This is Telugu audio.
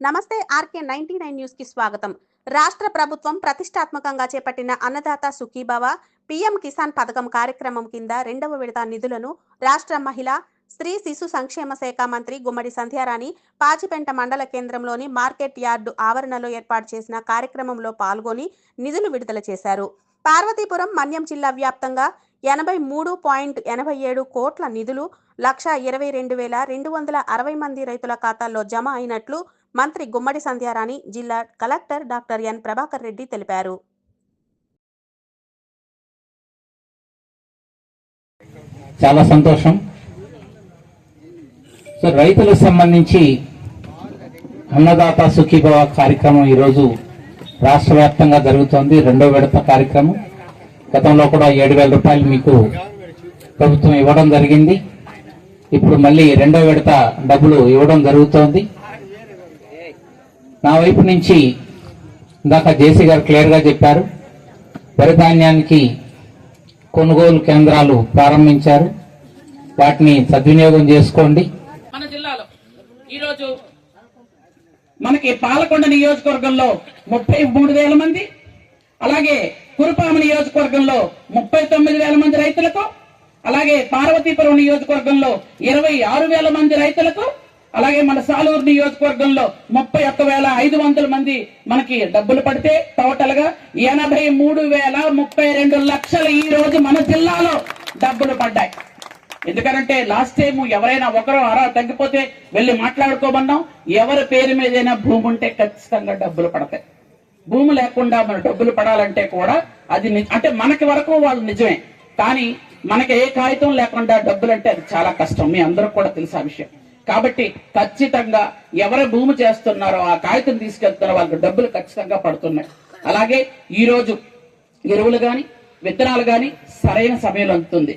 నమస్తే ఆర్కే నైన్టీ నైన్ న్యూస్కి స్వాగతం. రాష్ట్ర ప్రభుత్వం ప్రతిష్టాత్మకంగా చేపట్టిన అన్నదాత సుఖీభవ పీఎం కిసాన్ పథకం కార్యక్రమం కింద రెండవ విడత నిధులను రాష్ట్ర మహిళా స్త్రీ శిశు సంక్షేమ శాఖ మంత్రి గుమ్మడి సంధ్యారాణి పాచిపెంట మండల కేంద్రంలోని మార్కెట్ యార్డు ఆవరణలో ఏర్పాటు చేసిన కార్యక్రమంలో పాల్గొని నిధులు విడుదల చేశారు. పార్వతీపురం మన్యం జిల్లా వ్యాప్తంగా ఎనభై మూడు పాయింట్ ఎనభై ఏడు కోట్ల నిధులు లక్ష ఇరవై రెండు వేల రెండు వందల అరవై మంది రైతుల ఖాతాల్లో జమ అయినట్లు మంత్రి గుమ్మడి సంధ్యారాణి జిల్లా collector doctor N. Prabhakar Reddy తెలిపారు. చాలా సంతోషం. సో రైతులకు సంబంధించి అన్నదాత సుఖీభవ కార్యక్రమం ఈరోజు రాష్ట్ర వ్యాప్తంగా జరుగుతోంది. రెండో విడత కార్యక్రమం. గతంలో కూడా ఏడు వేల రూపాయలు మీకు ప్రభుత్వం ఇవ్వడం జరిగింది. ఇప్పుడు మళ్ళీ రెండో విడత డబ్బులు ఇవ్వడం జరుగుతోంది. నా వైపు నుంచి ఇందాక జేసీ గారు క్లియర్గా చెప్పారు. వరి ధాన్యానికి కొనుగోలు కేంద్రాలు ప్రారంభించారు. వాటిని సద్వినియోగం చేసుకోండి. మన జిల్లాలో ఈరోజు మనకి పాలకొండ నియోజకవర్గంలో ముప్పై మూడు వేల మంది అలాగే కురుపామ నియోజకవర్గంలో ముప్పై తొమ్మిది వేల మంది రైతులకు అలాగే పార్వతీపురం నియోజకవర్గంలో ఇరవై ఆరు వేల మంది రైతులకు అలాగే మన సాలూరు నియోజకవర్గంలో ముప్పై ఒక్క వేల ఐదు వందల మంది మనకి డబ్బులు పడితే టోటల్గా ఎనభై మూడు వేల ముప్పై రెండు లక్షలు ఈ రోజు మన జిల్లాలో డబ్బులు పడ్డాయి. ఎందుకంటే లాస్ట్ టైం ఎవరైనా ఒకరు అరా తగ్గిపోతే వెళ్ళి మాట్లాడుకోమన్నాం. ఎవరి పేరు మీదైనా భూమి ఉంటే ఖచ్చితంగా డబ్బులు పడతాయి. భూమి లేకుండా మన డబ్బులు పడాలంటే కూడా అది అంటే మనకి వరకు వాళ్ళు నిజమే. కానీ మనకి ఏ కాగితం లేకుండా డబ్బులు అంటే అది చాలా కష్టం. మీ అందరూ కూడా తెలుసు ఆ విషయం. కాబట్టి ఖచ్చితంగా ఎవరు భూమి చేస్తున్నారో ఆ కాగితం తీసుకెళ్తున్నారో వాళ్ళకి డబ్బులు ఖచ్చితంగా పడుతున్నాయి. అలాగే ఈ రోజు ఎరువులు కానీ విత్తనాలు కానీ సరైన సమయంలో అందుతుంది.